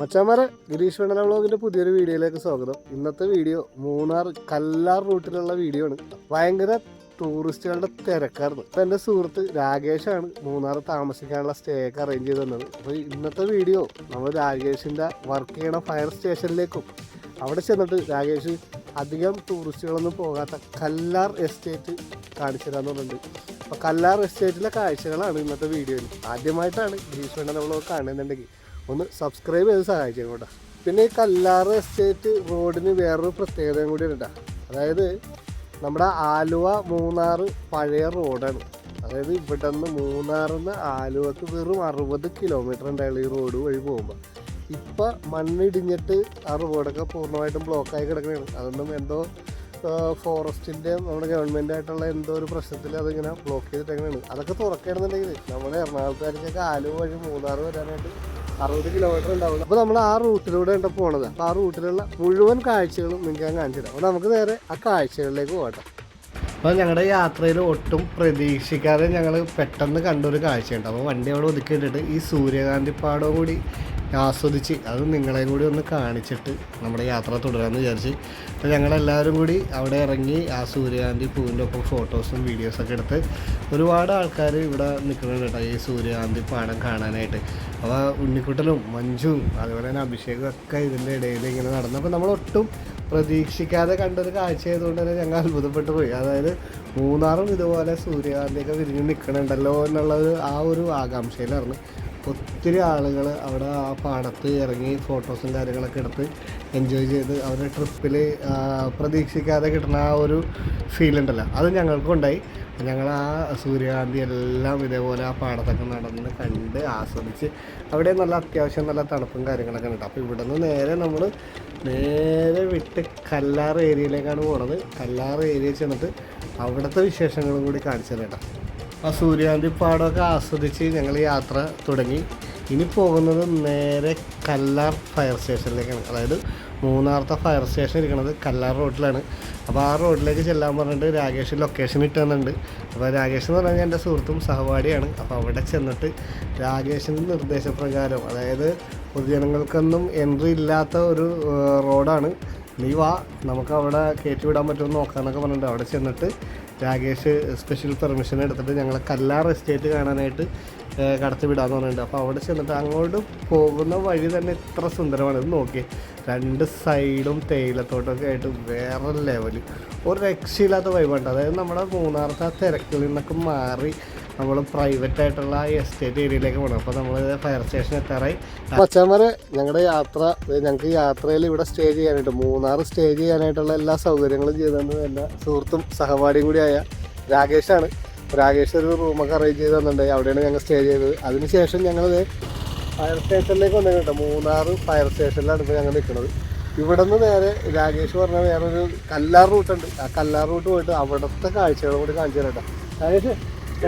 മച്ചാമാരെ ഗിരീഷ് വേണല വ്ളോഗിന്റെ പുതിയൊരു വീഡിയോയിലേക്ക് സ്വാഗതം. ഇന്നത്തെ വീഡിയോ മൂന്നാർ കല്ലാർ റൂട്ടിലുള്ള വീഡിയോ ആണ്. ഭയങ്കര ടൂറിസ്റ്റുകളുടെ തിരക്കായിരുന്നു. അപ്പൊ എന്റെ സുഹൃത്ത് രാകേഷാണ് മൂന്നാർ താമസിക്കാനുള്ള സ്റ്റേ ഒക്കെ അറേഞ്ച് ചെയ്ത് തന്നത്. അപ്പൊ ഇന്നത്തെ വീഡിയോ നമ്മൾ രാകേഷിന്റെ വർക്ക് ചെയ്യണ ഫയർ സ്റ്റേഷനിലേക്കും അവിടെ ചെന്നിട്ട് രാകേഷ് അധികം ടൂറിസ്റ്റുകളൊന്നും പോകാത്ത കല്ലാർ എസ്റ്റേറ്റ് കാണിച്ചു തരാന്ന് പറഞ്ഞിട്ടുണ്ട്. അപ്പൊ കല്ലാർ എസ്റ്റേറ്റിലെ കാഴ്ചകളാണ് ഇന്നത്തെ വീഡിയോയിൽ ആദ്യമായിട്ടാണ് ഗിരീഷ് വേണ്ട നമ്മൾ കാണുന്നുണ്ടെങ്കിൽ ഒന്ന് സബ്സ്ക്രൈബ് ചെയ്ത് സഹായിച്ചു കേട്ടോ. പിന്നെ ഈ കല്ലാറ് എസ്റ്റേറ്റ് റോഡിന് വേറൊരു പ്രത്യേകതയും കൂടി ഉണ്ട് അതായത് നമ്മുടെ ആലുവ മൂന്നാർ പഴയ റോഡാണ് അതായത് ഇവിടെ നിന്ന് മൂന്നാറിൽ നിന്ന് ആലുവക്ക് വെറും അറുപത് കിലോമീറ്റർ ഉണ്ടായുള്ള ഈ റോഡ് വഴി പോകുമ്പോൾ ഇപ്പം മണ്ണിടിഞ്ഞിട്ട് ആ റോഡൊക്കെ പൂർണമായിട്ടും ബ്ലോക്കായി കിടക്കുകയാണ് അതൊന്നും എന്തോ ഫോറസ്റ്റിന്റെ നമ്മുടെ ഗവൺമെന്റ് ആയിട്ടുള്ള എന്തോ ഒരു പ്രശ്നത്തിൽ അതിങ്ങനെ ബ്ലോക്ക് ചെയ്തിട്ടങ്ങനെയാണ്. അതൊക്കെ തുറക്കണമെന്നുണ്ടെങ്കിൽ നമ്മുടെ എറണാകുളത്തുകാർക്കൊക്കെ ആലുവ വഴി മൂന്നാർ വരാനായിട്ട് അറുപത് കിലോമീറ്റർ ഉണ്ടാവും അപ്പോൾ നമ്മൾ ആ റൂട്ടിലൂടെ ഉണ്ട് പോണത്. അപ്പോൾ ആ റൂട്ടിലുള്ള മുഴുവൻ കാഴ്ചകളും നിങ്ങൾക്ക് ഞാൻ കാണിച്ചു തരാം. അപ്പോൾ നമുക്ക് നേരെ ആ കാഴ്ചകളിലേക്ക് പോകട്ടെ. അപ്പോൾ ഞങ്ങളുടെ യാത്രയിൽ ഒട്ടും പ്രതീക്ഷിക്കാതെ ഞങ്ങൾ പെട്ടെന്ന് കണ്ടൊരു കാഴ്ചയുണ്ട്. അപ്പോൾ വണ്ടി അവിടെ ഒതുക്കിയിട്ടിട്ട് ഈ സൂര്യകാന്തി പാടവും കൂടി ആസ്വദിച്ച് അത് നിങ്ങളെ കൂടി ഒന്ന് കാണിച്ചിട്ട് നമ്മുടെ യാത്ര തുടരാമെന്ന് വിചാരിച്ച് അപ്പോൾ ഞങ്ങളെല്ലാവരും കൂടി അവിടെ ഇറങ്ങി ആ സൂര്യകാന്തി പൂവിന്റെ ഒപ്പം ഫോട്ടോസും വീഡിയോസൊക്കെ എടുത്ത് ഒരുപാട് ആൾക്കാർ ഇവിടെ നിൽക്കുന്നുണ്ട് കേട്ടോ ഈ സൂര്യകാന്തി പാടം കാണാനായിട്ട്. അപ്പോൾ ഉണ്ണിക്കുട്ടനും മഞ്ജുവും അതുപോലെ തന്നെ അഭിഷേകും ഒക്കെ ഇതിന്റെ ഇടയിൽ ഇങ്ങനെ നടന്നപ്പോൾ നമ്മൾ ഒട്ടും പ്രതീക്ഷിക്കാതെ കണ്ടൊരു കാഴ്ച ആയതുകൊണ്ട് തന്നെ ഞങ്ങൾ അത്ഭുതപ്പെട്ടു പോയി. അതായത് മൂന്നാറും ഇതുപോലെ സൂര്യകാന്തിയൊക്കെ വിരിഞ്ഞ് നിൽക്കണുണ്ടല്ലോ എന്നുള്ള ഒരു ആ ഒരു ആകാംക്ഷയിലായിരുന്നു ഒത്തിരി ആളുകൾ അവിടെ ആ പാടത്ത് ഇറങ്ങി ഫോട്ടോസും കാര്യങ്ങളൊക്കെ എടുത്ത് എൻജോയ് ചെയ്ത് അവരുടെ ട്രിപ്പിൽ പ്രതീക്ഷിക്കാതെ കിട്ടുന്ന ആ ഒരു ഫീൽ ഉണ്ടല്ലോ. അത് ഞങ്ങൾക്കും ഉണ്ടായി. ഞങ്ങൾ ആ സൂര്യകാന്തി എല്ലാം ഇതേപോലെ ആ പാടത്തൊക്കെ നടന്ന് കണ്ട് ആസ്വദിച്ച് അവിടെ നല്ല അത്യാവശ്യം നല്ല തണുപ്പും കാര്യങ്ങളൊക്കെ ഉണ്ട്. അപ്പോൾ ഇവിടെ നിന്ന് നേരെ നമ്മൾ നേരെ വിട്ട് കല്ലാർ ഏരിയയിലേക്കാണ് പോണത്. കല്ലാർ ഏരിയയിൽ ചെന്നിട്ട് അവിടുത്തെ വിശേഷങ്ങളും കൂടി കാണിച്ചു തരാം ആ സൂര്യകാന്തി പാടമൊക്കെ ആസ്വദിച്ച് ഞങ്ങൾ യാത്ര തുടങ്ങി. ഇനി പോകുന്നത് നേരെ കല്ലാർ ഫയർ സ്റ്റേഷനിലേക്കാണ് അതായത് മൂന്നാമത്തെ ഫയർ സ്റ്റേഷൻ ഇരിക്കുന്നത് കല്ലാർ റോഡിലാണ് അപ്പോൾ ആ റോഡിലേക്ക് ചെല്ലാൻ പറഞ്ഞിട്ട് രാകേഷ് ലൊക്കേഷൻ ഇട്ട് തന്നിട്ടുണ്ട് അപ്പോൾ രാകേഷ് എന്ന് പറഞ്ഞാൽ എന്റെ സുഹൃത്തും സഹപാഠിയാണ്. അപ്പോൾ അവിടെ ചെന്നിട്ട് രാകേഷിന്റെ നിർദ്ദേശപ്രകാരം അതായത് പൊതുജനങ്ങൾക്കൊന്നും എൻട്രി ഇല്ലാത്ത ഒരു റോഡാണ് നീ വാ നമുക്ക് അവിടെ കയറ്റി വിടാൻ പറ്റുമെന്ന് നോക്കാമെന്നൊക്കെ പറഞ്ഞിട്ട് അവിടെ ചെന്നിട്ട് രാകേഷ് സ്പെഷ്യൽ പെർമിഷൻ എടുത്തിട്ട് ഞങ്ങളെ കല്ലാർ എസ്റ്റേറ്റ് കാണാനായിട്ട് ഏഹ്, കടത്തി വിടാന്ന് പറഞ്ഞിട്ടുണ്ട്. അപ്പോൾ അവിടെ ചെന്നിട്ട് അങ്ങോട്ട് പോകുന്ന വഴി തന്നെ ഇത്ര സുന്ദരമാണ്. ഇത് നോക്കി രണ്ട് സൈഡും തേയിലത്തോട്ടമൊക്കെ ആയിട്ട് വേറെ ലെവൽ ഒരു രക്ഷയില്ലാത്ത വൈബുണ്ട് അതായത് നമ്മുടെ മൂന്നാറത്തെ ആ തിരക്കിൽ നിന്നൊക്കെ മാറി നമ്മൾ പ്രൈവറ്റ് ആയിട്ടുള്ള എസ്റ്റേറ്റ് ഏരിയയിലേക്ക് പോകണം അപ്പോൾ നമ്മൾ ഫയർ സ്റ്റേഷൻ എത്താറായി. മച്ചാമാരെ ഞങ്ങളുടെ യാത്ര ഞങ്ങൾക്ക് യാത്രയിൽ ഇവിടെ സ്റ്റേ ചെയ്യാനായിട്ട് മൂന്നാർ സ്റ്റേ ചെയ്യാനായിട്ടുള്ള എല്ലാ സൗകര്യങ്ങളും ചെയ്തത് എല്ലാ സുഹൃത്തും സഹപാഠിയും കൂടിയായ രാകേഷാണ്. രാകേഷ് ഒരു റൂമൊക്കെ അറേഞ്ച് ചെയ്ത് തന്നിട്ടുണ്ട്. അവിടെയാണ് ഞങ്ങൾ സ്റ്റേ ചെയ്തത്. അതിനുശേഷം ഞങ്ങൾ ഫയർ സ്റ്റേഷനിലേക്ക് വന്നു കേട്ടോ. മൂന്നാർ ഫയർ സ്റ്റേഷനിലാണ് ഇപ്പോൾ ഞങ്ങൾ നിൽക്കുന്നത് ഇവിടെ നിന്ന് നേരെ രാകേഷ് പറഞ്ഞ വേറൊരു കല്ലാർ റൂട്ടുണ്ട് ആ കല്ലാർ റൂട്ട് പോയിട്ട് അവിടുത്തെ കാഴ്ചകളും കൂടി കാണിച്ചു തരാം കേട്ടോ. രാകേഷ്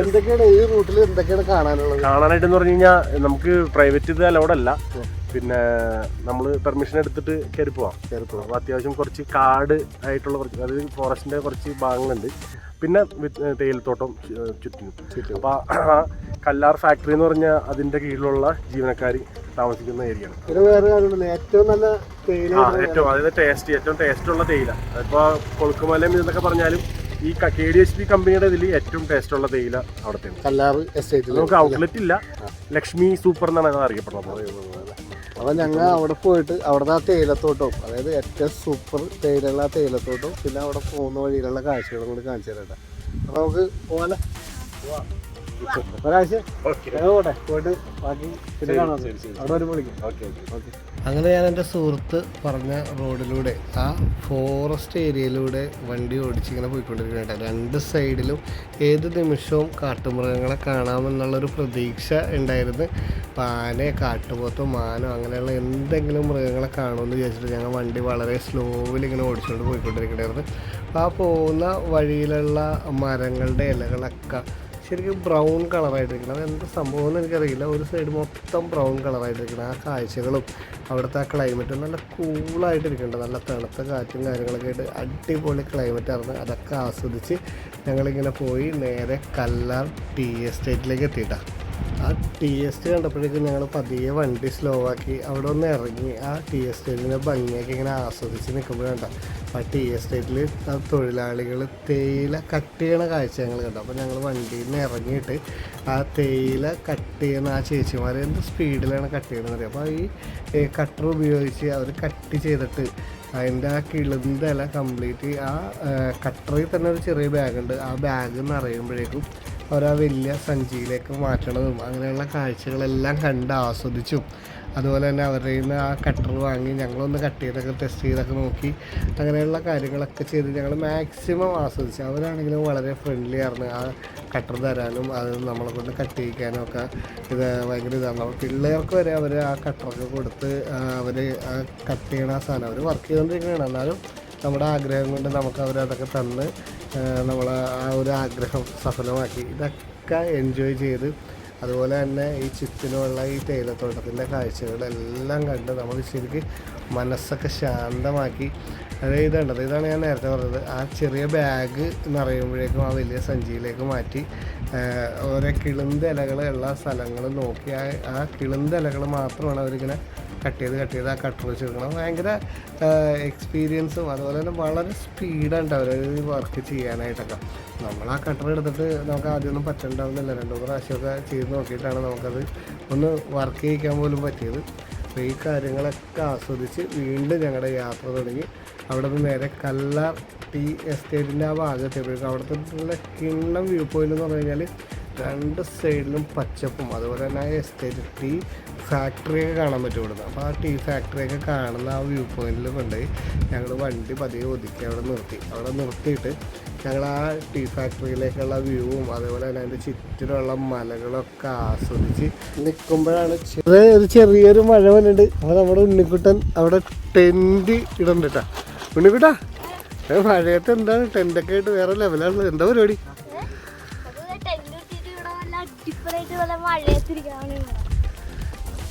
എന്തൊക്കെയാണ് ഈ റൂട്ടിൽ എന്തൊക്കെയാണ് കാണാനുള്ളത്? കാണാനായിട്ട് എന്ന് പറഞ്ഞു കഴിഞ്ഞാൽ നമുക്ക് പ്രൈവറ്റ് ഇത് അലൗഡ് അല്ല. പിന്നെ നമ്മൾ പെർമിഷൻ എടുത്തിട്ട് കയറി പോവാം. കയറി പോവാം. അപ്പോൾ അത്യാവശ്യം കുറച്ച് കാട് ആയിട്ടുള്ള കുറച്ച് അതായത് ഫോറസ്റ്റിന്റെ കുറച്ച് ഭാഗങ്ങളുണ്ട്. പിന്നെ വിത്ത് തേയിലത്തോട്ടം ചുറ്റിനും. ചുറ്റും. അപ്പോൾ ആ കല്ലാർ ഫാക്ടറി എന്ന് പറഞ്ഞാൽ അതിന്റെ കീഴിലുള്ള ജീവനക്കാർ താമസിക്കുന്ന ഏരിയ കാര്യമുണ്ട് ഏറ്റവും നല്ല തേയില ഏറ്റവും അതായത് ടേസ്റ്റ് ഏറ്റവും ടേസ്റ്റ് ഉള്ള തേയില. അതിപ്പോൾ കൊളുക്കുമലയും ഇതൊക്കെ പറഞ്ഞാലും ഈ കെ ഡി എച്ച് പി കമ്പനിയുടെ ഇതിൽ ഏറ്റവും ടേസ്റ്റ് ഉള്ള തേയില അവിടുത്തെ എസ്റ്റേറ്റിൽ നമുക്ക് ഔട്ട്ലെറ്റ് ഇല്ല. ലക്ഷ്മി സൂപ്പർ എന്നാണ് അറിയപ്പെടുന്നത്. അപ്പൊ ഞങ്ങൾ അവിടെ പോയിട്ട് അവിടുത്തെ ആ തേയിലത്തോട്ടവും അതായത് ഏറ്റവും സൂപ്പർ തേയിലുള്ള ആ തേയിലത്തോട്ടവും പിന്നെ അവിടെ പോകുന്ന വഴിയിലുള്ള കാഴ്ചകളും കൂടി കാണിച്ചു തരട്ടെ അപ്പൊ നമുക്ക് പോകാലോ ഒരാഴ്ച പോട്ടെ പോയിട്ട് ബാക്കി പിന്നെ കാണാം. അവിടെ ഒരു വിളിക്കും. ഓക്കെ ഓക്കെ അങ്ങനെ ഞാൻ എന്റെ സുഹൃത്ത് പറഞ്ഞ റോഡിലൂടെ ആ ഫോറസ്റ്റ് ഏരിയയിലൂടെ വണ്ടി ഓടിച്ചിങ്ങനെ പോയിക്കൊണ്ടിരിക്കുന്നുണ്ട് രണ്ട് സൈഡിലും ഏത് നിമിഷവും കാട്ടുമൃഗങ്ങളെ കാണാമെന്നുള്ളൊരു പ്രതീക്ഷ ഉണ്ടായിരുന്നു. പാനെ കാട്ടുപോത്തോ മാനോ അങ്ങനെയുള്ള എന്തെങ്കിലും മൃഗങ്ങളെ കാണുമെന്ന് വിചാരിച്ചിട്ട് ഞങ്ങൾ വണ്ടി വളരെ സ്ലോവിൽ ഇങ്ങനെ ഓടിച്ചുകൊണ്ട് പോയിക്കൊണ്ടിരിക്കണമായിരുന്നു അപ്പോൾ ആ പോകുന്ന വഴിയിലുള്ള മരങ്ങളുടെ ഇലകളൊക്കെ ശരിക്കും ബ്രൗൺ കളറായിട്ടിരിക്കണം അത് എന്ത് സംഭവം എന്ന് എനിക്കറിയില്ല. ഒരു സൈഡ് മൊത്തം ബ്രൗൺ കളറായിട്ടിരിക്കണം ആ കാഴ്ചകളും അവിടുത്തെ ആ ക്ലൈമറ്റും നല്ല കൂളായിട്ടിരിക്കുന്നുണ്ട് നല്ല തണുത്ത കാറ്റും കാര്യങ്ങളൊക്കെ ആയിട്ട് അടിപൊളി ക്ലൈമറ്റ് ആയിരുന്നു. അതൊക്കെ ആസ്വദിച്ച് ഞങ്ങളിങ്ങനെ പോയി നേരെ കല്ലാർ ടീ എസ്റ്റേറ്റിലേക്ക് എത്തിയിട്ടാണ് ആ ടി എസ് ടി കണ്ടപ്പോഴേക്കും ഞങ്ങൾ പതിയെ വണ്ടി സ്ലോ ആക്കി അവിടെ ഒന്ന് ഇറങ്ങി. ആ ടി എസ് എസ്റ്റേറ്റിന്റെ ഭംഗിയൊക്കെ ഇങ്ങനെ ആസ്വദിച്ച് നിൽക്കുമ്പോഴാണ് ആ ടി എസ് ടിയിൽ തൊഴിലാളികൾ തേയില കട്ട് ചെയ്യണ കാഴ്ച ഞങ്ങൾ കണ്ടു. അപ്പോൾ ഞങ്ങൾ വണ്ടിയിൽ നിന്ന് ഇറങ്ങിയിട്ട് ആ തേയില കട്ട് ചെയ്യുന്ന ആ ചേച്ചിമാർ എന്ത് സ്പീഡിലാണ് കട്ട് ചെയ്യണമെന്ന് അറിയാം? അപ്പോൾ ഈ കട്ടർ ഉപയോഗിച്ച് അവർ കട്ട് ചെയ്തിട്ട് അതിന്റെ ആ കിളുന്ത കംപ്ലീറ്റ് ആ കട്ടറിൽ തന്നെ ഒരു ചെറിയ ബാഗുണ്ട് ആ ബാഗ് നിറയുമ്പോഴേക്കും അവർ വലിയ സഞ്ചിയിലേക്ക് മാറ്റണതും അങ്ങനെയുള്ള കാഴ്ചകളെല്ലാം കണ്ട് ആസ്വദിച്ചും. അതുപോലെ തന്നെ അവരുടെ നിന്ന് ആ കട്ടർ വാങ്ങി ഞങ്ങളൊന്ന് കട്ട് ചെയ്തൊക്കെ ടെസ്റ്റ് ചെയ്തൊക്കെ നോക്കി അങ്ങനെയുള്ള കാര്യങ്ങളൊക്കെ ചെയ്ത് ഞങ്ങൾ മാക്സിമം ആസ്വദിച്ചു. അവരാണെങ്കിലും വളരെ ഫ്രണ്ട്ലി ആയിരുന്നു. ആ കട്ടർ തരാനും അത് നമ്മളെ കൊണ്ട് കട്ട് ചെയ്യിക്കാനും ഒക്കെ ഇത് ഭയങ്കര ഇതാണ്. പിള്ളേർക്ക് വരെ അവർ ആ കട്ടറൊക്കെ കൊടുത്ത് അവർ കട്ട് ചെയ്യണ സാധനം അവർ വർക്ക് ചെയ്തുകൊണ്ടിരിക്കുകയാണ് എന്നാലും നമ്മുടെ ആഗ്രഹം കൊണ്ട് നമുക്ക് അവർ അതൊക്കെ തന്ന് നമ്മൾ ആ ഒരു ആഗ്രഹം സഫലമാക്കി. ഇതൊക്കെ എൻജോയ് ചെയ്ത് അതുപോലെ തന്നെ ഈ ചുറ്റിനുമുള്ള ഈ തേയിലത്തോട്ടത്തിന്റെ കാഴ്ചകളെല്ലാം കണ്ട് നമ്മൾ ശരിക്കും മനസ്സൊക്കെ ശാന്തമാക്കി. അതായത് ഇതുണ്ടത് ഇതാണ് ഞാൻ നേരത്തെ പറഞ്ഞത്. ആ ചെറിയ ബാഗ് നിറയുമ്പോഴേക്കും ആ വലിയ സഞ്ചിയിലേക്ക് മാറ്റി ഓരോ കിളുന്ത ഇലകൾ ഉള്ള സ്ഥലങ്ങൾ നോക്കി. ആ ആ മാത്രമാണ് അവരിങ്ങനെ കട്ട് ചെയ്ത് കട്ട് ചെയ്ത് ആ കട്ടർ വെച്ച് കൊടുക്കണം ഭയങ്കര എക്സ്പീരിയൻസും അതുപോലെ തന്നെ വളരെ സ്പീഡാണ് അവർ വർക്ക് ചെയ്യാനായിട്ടൊക്കെ. നമ്മൾ ആ കട്ടർ എടുത്തിട്ട് നമുക്ക് ആദ്യമൊന്നും പറ്റണ്ടാവുന്നില്ല. രണ്ടു പ്രാവശ്യമൊക്കെ ചെയ്ത് നോക്കിയിട്ടാണ് നമുക്കത് ഒന്ന് വർക്ക് ചെയ്യിക്കാൻ പോലും പറ്റിയത്. അപ്പോൾ ഈ കാര്യങ്ങളൊക്കെ ആസ്വദിച്ച് വീണ്ടും ഞങ്ങളുടെ യാത്ര തുടങ്ങി. അവിടെ നിന്ന് നേരെ കല്ലാർ ടീ എസ്റ്റേറ്റിന്റെ ആ ഭാഗത്ത് അവിടുത്തെ കിണ്ണം വ്യൂ പോയിന്റ് എന്ന് പറഞ്ഞു കഴിഞ്ഞാൽ രണ്ട് സൈഡിലും പച്ചപ്പും അതുപോലെ തന്നെ എസ്റ്റേറ്റ് ടീ ഫാക്ടറിയൊക്കെ കാണാൻ പറ്റും ഇവിടുന്ന്. അപ്പോൾ ആ ടീ ഫാക്ടറിയൊക്കെ കാണുന്ന ആ വ്യൂ പോയിന്റിൽ കൊണ്ടുപോയി ഞങ്ങൾ വണ്ടി പതിയെ ഒതുക്കി അവിടെ നിർത്തി. അവിടെ നിർത്തിയിട്ട് ഞങ്ങൾ ആ ടീ ഫാക്ടറിയിലേക്കുള്ള വ്യൂവും അതുപോലെ തന്നെ അതിന്റെ ചുറ്റിലുള്ള മലകളൊക്കെ ആസ്വദിച്ച് നിൽക്കുമ്പോഴാണ് ഒരു ചെറിയൊരു മഴ വന്നിട്ടുണ്ട് അപ്പോൾ നമ്മുടെ ഉണ്ണിക്കുട്ടൻ അവിടെ ടെന്റ് ഇടണ്ടിട്ടാ. കേട്ടോ ഉണ്ണിക്കുട്ടാ മഴയത്ത് എന്താണ് ടെന്റൊക്കെ ആയിട്ട് വേറെ ലെവലാണ് എന്താ പരിപാടി?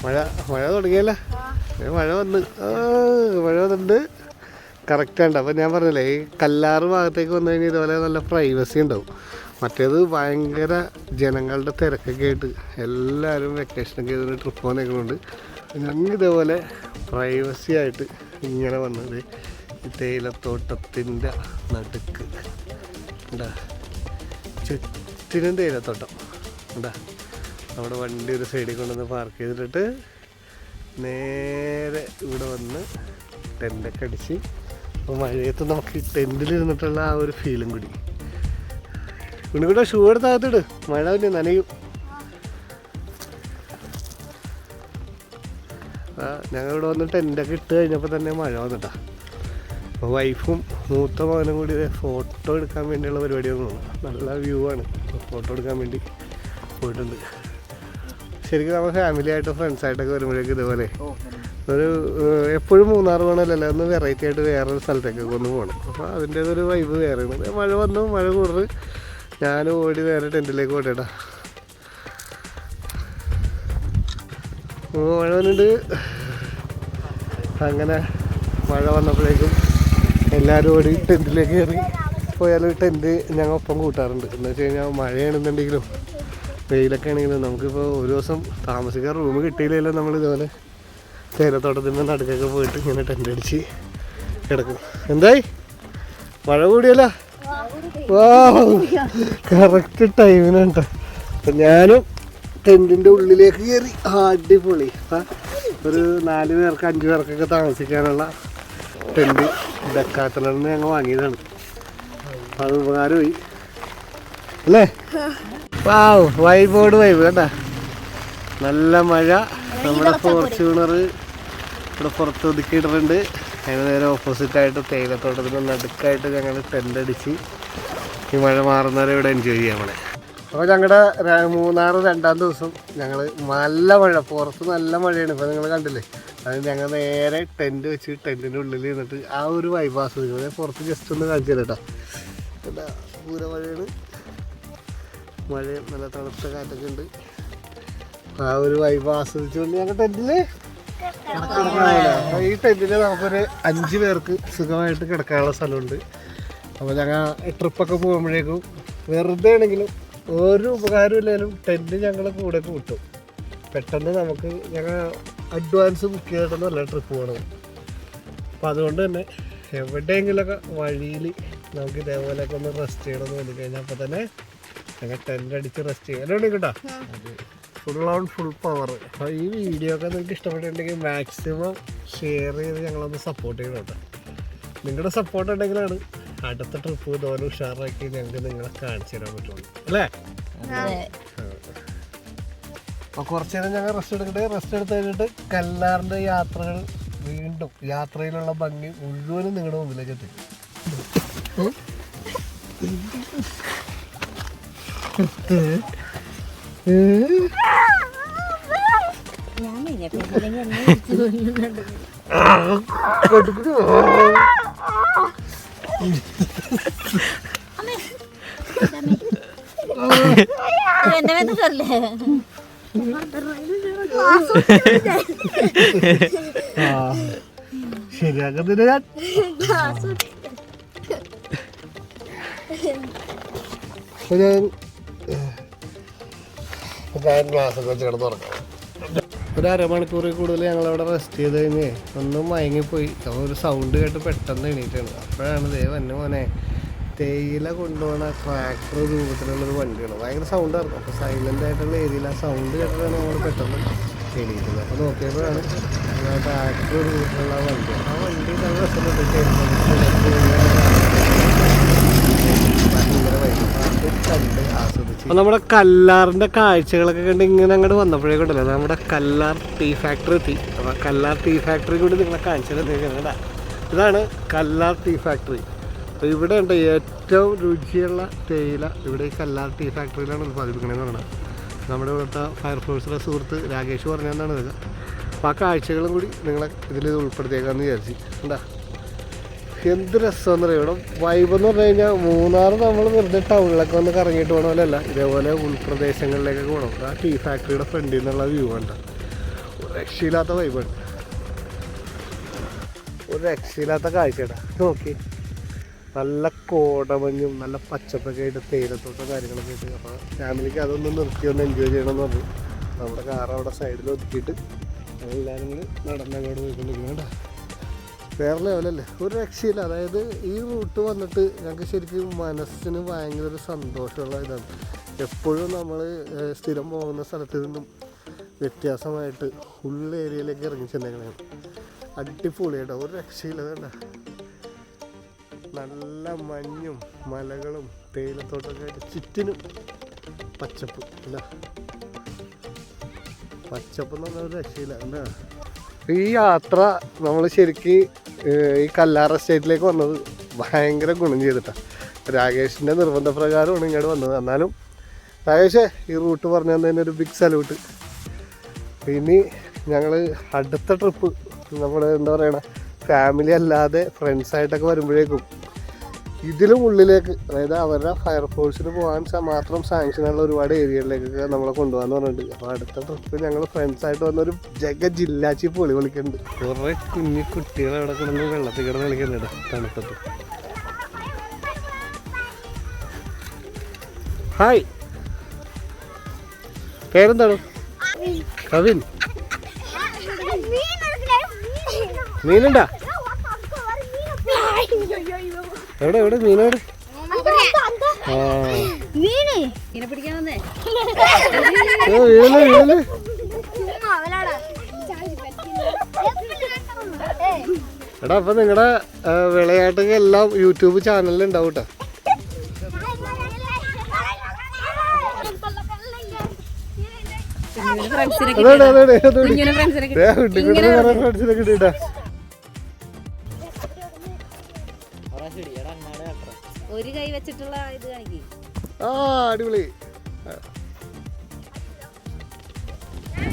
മഴ മഴ തുടങ്ങിയല്ലേ? മഴ വന്ന്. മഴ വന്നിട്ടുണ്ട്. കറക്റ്റ് ഉണ്ട് അപ്പം ഞാൻ പറഞ്ഞില്ലേ ഈ കല്ലാറ് ഭാഗത്തേക്ക് വന്നു കഴിഞ്ഞാൽ ഇതുപോലെ നല്ല പ്രൈവസി ഉണ്ടാവും. മറ്റേത് ഭയങ്കര ജനങ്ങളുടെ തിരക്കൊക്കെ ആയിട്ട് എല്ലാവരും വെക്കേഷനൊക്കെ ഇതിന് ട്രിപ്പ് പോകുന്നേക്കുന്നുണ്ട് ഞങ്ങൾ ഇതേപോലെ പ്രൈവസി ആയിട്ട് ഇങ്ങനെ വന്നത് ഈ തേയിലത്തോട്ടത്തിന്റെ നടുക്ക്. ഉണ്ടാ ചുറ്റിനും തേയിലത്തോട്ടം. ഉണ്ടാ നമ്മുടെ വണ്ടി ഒരു സൈഡിൽ കൊണ്ടുവന്ന് പാർക്ക് ചെയ്തിട്ട് നേരെ ഇവിടെ വന്ന് ടെന്റൊക്കെ അടിച്ച് അപ്പോൾ മഴയത്ത് നമുക്ക് ടെന്റിലിരുന്നിട്ടുള്ള ആ ഒരു ഫീലും കൂടി. ഉണ്ണിക്കൂടെ ഷൂ എടുത്താകത്തിട് മഴ പിന്നെ നനയും. ഞങ്ങളിവിടെ വന്ന് ടെന്റൊക്കെ ഇട്ട് കഴിഞ്ഞപ്പോൾ തന്നെ മഴ വന്നിട്ടാ. അപ്പോൾ വൈഫും മൂത്ത മകനും കൂടി ഫോട്ടോ എടുക്കാൻ വേണ്ടിയുള്ള പരിപാടി ഒന്നും നല്ല വ്യൂ ആണ്. ഫോട്ടോ എടുക്കാൻ വേണ്ടി. പോയിട്ടുണ്ട്. ശരിക്കും നമ്മൾ ഫാമിലി ആയിട്ട് ഫ്രണ്ട്സ് ആയിട്ടൊക്കെ വരുമ്പോഴേക്കും ഇതുപോലെ ഒരു എപ്പോഴും മൂന്നാർ പോകണമല്ലോ ഒന്ന് വെറൈറ്റി ആയിട്ട് വേറൊരു സ്ഥലത്തേക്കൊക്കെ ഒന്ന് പോകണം അപ്പോൾ അതിന്റേതൊരു വൈബ് വേറെയാണ്. മഴ വന്നു മഴ കൂടുതൽ ഞാൻ ഓടി നേരെ ടെന്റിലേക്ക് പോട്ടേട്ടാ മഴ വന്നിട്ട് അങ്ങനെ മഴ വന്നപ്പോഴേക്കും എല്ലാവരും ഓടി ടെന്റിലേക്ക് കയറി. പോയാലും ടെന്റ് ഞങ്ങൾ ഒപ്പം കൂട്ടാറുണ്ട്. എന്ന് വെച്ച് കഴിഞ്ഞാൽ മഴയാണെന്നുണ്ടെങ്കിലും വെയിലൊക്കെ ആണെങ്കിലും നമുക്കിപ്പോൾ ഒരു ദിവസം താമസിക്കാൻ റൂം കിട്ടിയില്ലല്ലോ നമ്മൾ ഇതുപോലെ. തേയിലത്തോട്ടത്തിന്റെ നടുക്കൊക്കെ പോയിട്ട് ഇങ്ങനെ ടെന്റ് അടിച്ച് കിടക്കും. എന്തായി? മഴ കൂടിയല്ല? കറക്റ്റ് കേട്ടോ. അപ്പം ഞാനും ടെന്റിന്റെ ഉള്ളിലേക്ക് കയറി. അടിപൊളി. ഒരു നാല് പേർക്ക് അഞ്ച് പേർക്കൊക്കെ താമസിക്കാനുള്ള ടെന്റ് ഡെക്കാത്തലെന്ന് ഞങ്ങൾ വാങ്ങിയതാണ്. അത് ഉപകാരമായി. അല്ലേ? വാവ് വൈബോട് വൈബ് കേട്ടാ നല്ല മഴ നമ്മുടെ ഫോർച്യൂണർ ഇവിടെ പുറത്ത് ഒതുക്കിയിട്ടുണ്ട് അതിന് നേരെ ഓപ്പോസിറ്റ് ആയിട്ട് തേയിലത്തോട്ടത്തിന് നടുക്കായിട്ട് ഞങ്ങൾ ടെന്റ് അടിച്ച് ഈ മഴ മാറുന്നവരെ ഇവിടെ എൻജോയ് ചെയ്യാം നമ്മളെ. അപ്പോൾ ഞങ്ങളുടെ മൂന്നാറ് രണ്ടാം ദിവസം ഞങ്ങൾ നല്ല മഴ പുറത്ത് നല്ല മഴയാണ്. ഇപ്പോൾ നിങ്ങൾ കണ്ടില്ലേ? അത് ഞങ്ങൾ നേരെ ടെന്റ് വെച്ച് ടെന്റിന്റെ ഉള്ളിൽ നിന്നിട്ട് ആ ഒരു വൈബാസ് ആസ്വദിക്കുന്നത് പുറത്ത് ജസ്റ്റ് ഒന്ന് കാണിച്ചു തരാം കേട്ടോ. എന്താ? പൂര മഴയാണ് മഴയും നല്ല തണുത്ത കാറ്റൊക്കെ ഉണ്ട്. ആ ഒരു വൈബ് ആസ്വദിച്ചുകൊണ്ട് ഞങ്ങൾ ടെന്റിൽ ഈ ടെന്റിൽ നമുക്കൊരു അഞ്ച് പേർക്ക് സുഖമായിട്ട് കിടക്കാനുള്ള സ്ഥലമുണ്ട്. അപ്പോൾ ഞങ്ങൾ ട്രിപ്പൊക്കെ പോകുമ്പോഴേക്കും വെറുതെ ആണെങ്കിലും ഒരു ഉപകാരം ഇല്ലെങ്കിലും ടെന്റ് ഞങ്ങൾ കൂടെ കൂട്ടും. പെട്ടെന്ന് നമുക്ക് ഞങ്ങൾ അഡ്വാൻസ് ബുക്ക് ചെയ്തിട്ടൊന്നുമല്ല ട്രിപ്പ് പോകണം അപ്പം അതുകൊണ്ട് തന്നെ എവിടെയെങ്കിലുമൊക്കെ വഴിയിൽ നമുക്ക് ഇതേപോലെയൊക്കെ ഒന്ന് റെസ്റ്റ് ചെയ്യണമെന്ന് വേണ്ടി കഴിഞ്ഞാൽ അപ്പോൾ തന്നെ ഞങ്ങൾ ടെന്റ് അടിച്ച് റെസ്റ്റ് ചെയ്യാൻ അല്ലേ കേട്ടോ ഫുൾ ഓൺ ഫുൾ പവർ അപ്പോൾ ഈ വീഡിയോ ഒക്കെ നിങ്ങൾക്ക് ഇഷ്ടപ്പെട്ടിട്ടുണ്ടെങ്കിൽ മാക്സിമം ഷെയർ ചെയ്ത് ഞങ്ങളൊന്ന് സപ്പോർട്ട് ചെയ്യണം കേട്ടോ. നിങ്ങളുടെ സപ്പോർട്ട് ഉണ്ടെങ്കിലാണ് അടുത്ത ട്രിപ്പ് ഇതുപോലെ ഉഷാറാക്കി ഞങ്ങൾക്ക് നിങ്ങളെ കാണിച്ചു തരാൻ പറ്റുള്ളൂ. അല്ലേ? അപ്പോൾ കുറച്ച് നേരം ഞങ്ങൾ റെസ്റ്റ് എടുക്കട്ടെ. റെസ്റ്റ് എടുത്ത് കഴിഞ്ഞിട്ട് കല്ലാറിന്റെ യാത്രകൾ വീണ്ടും യാത്രയിലുള്ള ഭംഗി മുഴുവനും നിങ്ങളുടെ മുമ്പിലേക്ക് എത്തി. എന്റെ മേത്ത് കയറില്ലേ ആ ശരിയാക്കുന്നില്ല ഞാൻ അപ്പൊ ഞാൻ ഞാൻ ഗ്ലാസ് ഒക്കെ വെച്ച് കിടന്ന് ഉറങ്ങാം ഒരു അരമണിക്കൂറിൽ കൂടുതൽ ഞങ്ങൾ അവിടെ റെസ്റ്റ് ചെയ്ത് കഴിഞ്ഞ് ഒന്നും മയങ്ങിപ്പോയി. അപ്പോൾ ഒരു സൗണ്ട് കേട്ട് പെട്ടെന്ന് എണീറ്റാണ്. അപ്പോഴാണ് ദൈവം എന്റെ മോനെ തേയില കൊണ്ടുപോകുന്ന ട്രാക്ടർ രൂപത്തിലുള്ളൊരു വണ്ടിയാണ്. ഭയങ്കര സൗണ്ടായിരുന്നു അപ്പോൾ സൈലന്റ് ആയിട്ടുള്ള ഏരിയയിൽ ആ സൗണ്ട് കേട്ടിട്ടാണ് ഞങ്ങൾ പെട്ടെന്ന് എണീറ്റത്. അപ്പോൾ നോക്കിയപ്പോഴാണ് ട്രാക്ടർ രൂപത്തിലുള്ള വണ്ടി ആ വണ്ടി നല്ല രസമുണ്ട് ഭയങ്കര വൈകി അത് അപ്പോൾ നമ്മുടെ കല്ലാറിന്റെ കാഴ്ചകളൊക്കെ കണ്ട് ഇങ്ങനെ അങ്ങോട്ട് വന്നപ്പോഴേക്കുണ്ടല്ലോ. നമ്മുടെ കല്ലാർ ടീ ഫാക്ടറി എത്തി. അപ്പോൾ കല്ലാർ ടീ ഫാക്ടറി കൂടി നിങ്ങളെ കാണിച്ചു തന്നേക്കുന്നത് ഇതാണ് കല്ലാർ ടീ ഫാക്ടറി അപ്പോൾ ഇവിടെ ഉണ്ട് ഏറ്റവും രുചിയുള്ള തേയില ഇവിടെ ഈ കല്ലാർ ടീ ഫാക്ടറിയിലാണ് ഉത്പാദിപ്പിക്കണമെന്ന് പറയുന്നത് നമ്മുടെ ഇവിടുത്തെ ഫയർഫോഴ്സിലെ സുഹൃത്ത് രാകേഷ് പറഞ്ഞതാണ് ഇതൊക്കെ അപ്പോൾ ആ കാഴ്ചകളും കൂടി നിങ്ങളെ ഇതിൽ ഉൾപ്പെടുത്തിയേക്കാന്ന് വിചാരിച്ചു. എന്താ എന്ത് രസമെന്ന് ഇവിടെ വൈബ് എന്ന് പറഞ്ഞു കഴിഞ്ഞാൽ മൂന്നാർ നമ്മൾ വെറുതെ ടൗണിലൊക്കെ വന്ന് കറങ്ങിയിട്ട് പോകണ പോലെയല്ല. ഇതേപോലെ ഉൾപ്രദേശങ്ങളിലേക്കൊക്കെ പോകണം ആ ടീ ഫാക്ടറിയുടെ ഫ്രണ്ടിൽ നിന്നുള്ള വ്യൂ ഉണ്ട് രക്ഷയില്ലാത്ത വൈബാണ് ഒരു രക്ഷയില്ലാത്ത കാഴ്ചയാണ്. നോക്കി. നല്ല കോടമഞ്ഞും നല്ല പച്ചപ്പൊക്കെ ആയിട്ട് തേയിലത്തോട്ടം കാര്യങ്ങളൊക്കെ ആയിട്ട്. അപ്പോൾ ഫാമിലിക്ക് അതൊന്ന് നിർത്തി ഒന്ന് എൻജോയ് ചെയ്യണമെന്ന് പറഞ്ഞു. നമ്മുടെ കാർ അവിടെ സൈഡിൽ ഒതുക്കിയിട്ട് എല്ലാവരും നടന്നങ്ങോട്ട് പോയിക്കൊണ്ടിരിക്കുന്നുണ്ടോ വേറെ ലെവലല്ലേ ഒരു രക്ഷയില്ല. അതായത് ഈ റൂട്ട് വന്നിട്ട് ഞങ്ങൾക്ക് ശരിക്കും മനസ്സിന് ഭയങ്കര ഒരു സന്തോഷമുള്ള ഇതാണ്. എപ്പോഴും നമ്മൾ സ്ഥിരം പോകുന്ന സ്ഥലത്ത് നിന്നും വ്യത്യാസമായിട്ട് ഫുൾ ഏരിയയിലേക്ക് ഇറങ്ങി ചെന്നേക്കണേ അടിപൊളിയായിട്ടോ ഒരു രക്ഷയില്ല വേണ്ട നല്ല മഞ്ഞും മലകളും തേയിലത്തോട്ടമൊക്കെ ആയിട്ട് ചുറ്റിനും പച്ചപ്പ് അല്ല? പച്ചപ്പ് എന്ന് പറഞ്ഞാൽ ഒരു രക്ഷയില്ല എന്താ ഈ യാത്ര നമ്മൾ ശരിക്ക് ഈ കല്ലാർ എസ്റ്റേറ്റിലേക്ക് വന്നത് ഭയങ്കര ഗുണം ചെയ്തിട്ടാണ് രാകേഷിന്റെ നിർബന്ധപ്രകാരമാണ് ഇങ്ങോട്ട് വന്നത്. എന്നാലും രാകേഷേ ഈ റൂട്ട് പറഞ്ഞു തന്നതിന് ഒരു ബിഗ് സല്യൂട്ട് ഇനി ഞങ്ങൾ അടുത്ത ട്രിപ്പ് നമ്മൾ എന്താ പറയണ ഫാമിലി അല്ലാതെ ഫ്രണ്ട്സായിട്ടൊക്കെ വരുമ്പോഴേക്കും ഇതിലും ഉള്ളിലേക്ക് അതായത് അവരുടെ ഫയർഫോഴ്സിന് പോകാൻ മാത്രം സാങ്ഷൻ ഉള്ള ഒരുപാട് ഏരിയകളിലേക്കൊക്കെ നമ്മളെ കൊണ്ടുപോകാന്ന് പറഞ്ഞിട്ടുണ്ട്. അപ്പോൾ അടുത്ത ട്രിപ്പ് ഞങ്ങൾ ഫ്രണ്ട്സായിട്ട് വന്നൊരു ജഗ ജില്ലാച്ചി പൊളി കളിക്കുന്നുണ്ട് കുറേ കുഞ്ഞു കുട്ടികൾ അവിടെ കിടന്ന് വെള്ളത്തിൽ കിടന്ന് കളിക്കുന്നുണ്ട് തണുപ്പത്ത് ഹായ് പേരെന്താണ്? കവിൻ. മീനുണ്ടാ? എവിടെ എവിടെ മീനോട്? ആ. മീനെ പിടിക്കാൻ വന്നേ. എടാ അപ്പൊ നിങ്ങളുടെ വിളയാട്ടൊക്കെ എല്ലാം യൂട്യൂബ് ചാനലിൽ ഉണ്ടാവും കേട്ടോ. ഫ്രണ്ട്സിനെ അതാണ് ഒരു കൈ വെച്ചിട്ടുള്ള ഇത് ആ അടിപൊളി.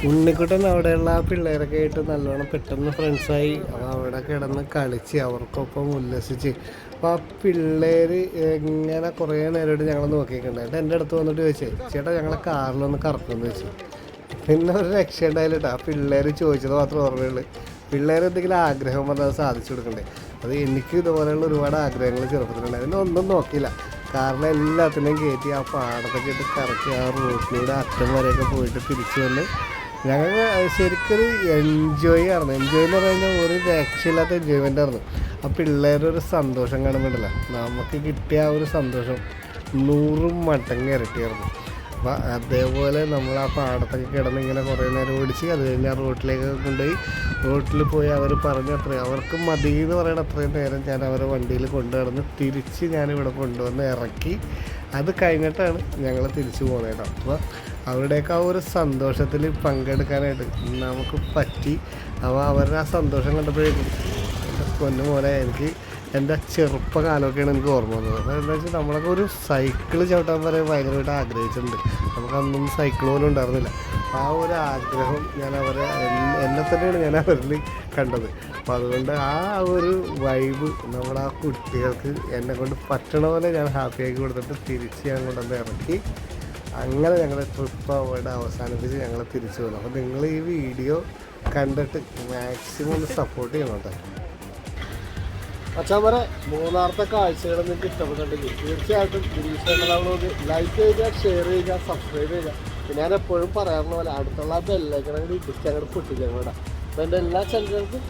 ഉണ്ണിക്കുട്ടൻ അവിടെയുള്ള ആ പിള്ളേരൊക്കെ ആയിട്ട് നല്ലോണം പെട്ടെന്ന് ഫ്രണ്ട്സായി അവിടെ കിടന്ന് കളിച്ച് അവർക്കൊപ്പം ഉല്ലസിച്ച്. അപ്പോൾ ആ പിള്ളേർ എങ്ങനെ കുറേ നേരമായിട്ട് ഞങ്ങൾ നോക്കിയിട്ടുണ്ടായിട്ട് എന്റെ അടുത്ത് വന്നിട്ട് ചോദിച്ചേ ചേട്ടാ ഞങ്ങളെ കാറിലൊന്ന് കറക്കുമെന്ന് ചോദിച്ചു. പിന്നെ ഒരു രക്ഷ ഉണ്ടായില്ല ആ പിള്ളേർ ചോദിച്ചത് മാത്രമേ ഓർമ്മയുള്ളൂ. പിള്ളേർ എന്തെങ്കിലും ആഗ്രഹം വന്നാൽ സാധിച്ചു കൊടുക്കണ്ടേ. അത് എനിക്ക് ഇതുപോലെയുള്ള ഒരുപാട് ആഗ്രഹങ്ങൾ ചെറുപ്പത്തിലുണ്ടായിരുന്നു ഒന്നും നോക്കിയില്ല. കാരണം എല്ലാത്തിനെയും കയറ്റി ആ പാടത്തൊക്കെ ഇട്ട് കറക്കി ആ റോട്ടിലൂടെ അറ്റം വരെയൊക്കെ പോയിട്ട് തിരിച്ചു വന്ന് ഞങ്ങൾ ശരിക്കൊരു എൻജോയ് ആയിരുന്നു. എൻജോയ് എന്ന് പറഞ്ഞാൽ ഒരു രക്ഷയില്ലാത്ത എൻജോയ്മെന്റ് ആയിരുന്നു. ആ പിള്ളേരുടെ ഒരു സന്തോഷം കാണുന്നുണ്ടല്ലോ നമുക്ക് കിട്ടിയ ആ ഒരു സന്തോഷം നൂറും മടങ്ങ് ഇരട്ടിയായിരുന്നു. അപ്പം അതേപോലെ നമ്മൾ ആ പാടത്തൊക്കെ കിടന്ന് ഇങ്ങനെ കുറേ നേരം ഓടിച്ച് അത് കഴിഞ്ഞ് ആ റോട്ടിലേക്ക് കൊണ്ടുപോയി റോട്ടിൽ പോയി അവർ പറഞ്ഞ അത്രയും അവർക്ക് മതി എന്ന് പറയുന്ന അത്രയും നേരം ഞാൻ അവരെ വണ്ടിയിൽ കൊണ്ടുനടന്ന് തിരിച്ച് ഞാനിവിടെ കൊണ്ടുവന്ന് ഇറക്കി അത് കഴിഞ്ഞിട്ടാണ് ഞങ്ങൾ തിരിച്ചു പോകുന്നത് അപ്പോൾ അവരുടെയൊക്കെ ആ ഒരു സന്തോഷത്തിൽ പങ്കെടുക്കാനായിട്ട് നമുക്ക് പറ്റി. അപ്പോൾ അവരുടെ ആ സന്തോഷം കണ്ടപ്പോഴേക്കും കൊന്നു പൊന്നു പോലെ എനിക്ക് എന്റെ ചെറുപ്പകാലമൊക്കെയാണ് എനിക്ക് ഓർമ്മ വന്നത്. എന്താ വെച്ചാൽ നമ്മളൊക്കെ ഒരു സൈക്കിൾ ചവിട്ടാൻ വരെ ഭയങ്കരമായിട്ട് ആഗ്രഹിച്ചിട്ടുണ്ട്. നമുക്കന്നും സൈക്കിൾ പോലും ഉണ്ടായിരുന്നില്ല. ആ ഒരു ആഗ്രഹം ഞാൻ അവരെ എന്നെ- തന്നെയാണ് ഞാൻ അവരിൽ കണ്ടത്. അപ്പോൾ അതുകൊണ്ട് ആ ഒരു വൈബ് നമ്മുടെ ആ കുട്ടികൾക്ക് എന്നെ കൊണ്ട് പറ്റണ പോലെ ഞാൻ ഹാപ്പി ഹാപ്പിയാക്കി കൊടുത്തിട്ട് തിരിച്ച് ഞാൻ കൊണ്ടുവന്ന് ഇറക്കി. അങ്ങനെ ഞങ്ങളുടെ ട്രിപ്പ് അവിടെ അവസാനിപ്പിച്ച് ഞങ്ങൾ തിരിച്ചു വന്നു. അപ്പോൾ നിങ്ങൾ ഈ വീഡിയോ കണ്ടിട്ട് മാക്സിമം സപ്പോർട്ട് ചെയ്യണം കേട്ടോ. അച്ഛാമരെ മൂന്നാറത്തെ കാഴ്ചകൾ നിങ്ങൾക്ക് ഇഷ്ടപ്പെട്ടിട്ടുണ്ടെങ്കിൽ തീർച്ചയായിട്ടും ഗിരീഷ് ലൈക്ക് ചെയ്യുക ഷെയർ ചെയ്യുക സബ്സ്ക്രൈബ് ചെയ്യുക. പിന്നെ ഞാൻ എപ്പോഴും പറയാറുള്ള പോലെ അടുത്തുള്ള ബെല്ലൈക്കണങ്ങൾ ഇടിച്ച് അങ്ങോട്ട് പൊട്ടിക്കാൻ കൂടാ അപ്പോൾ എന്റെ എല്ലാ ചാനലുകൾക്കും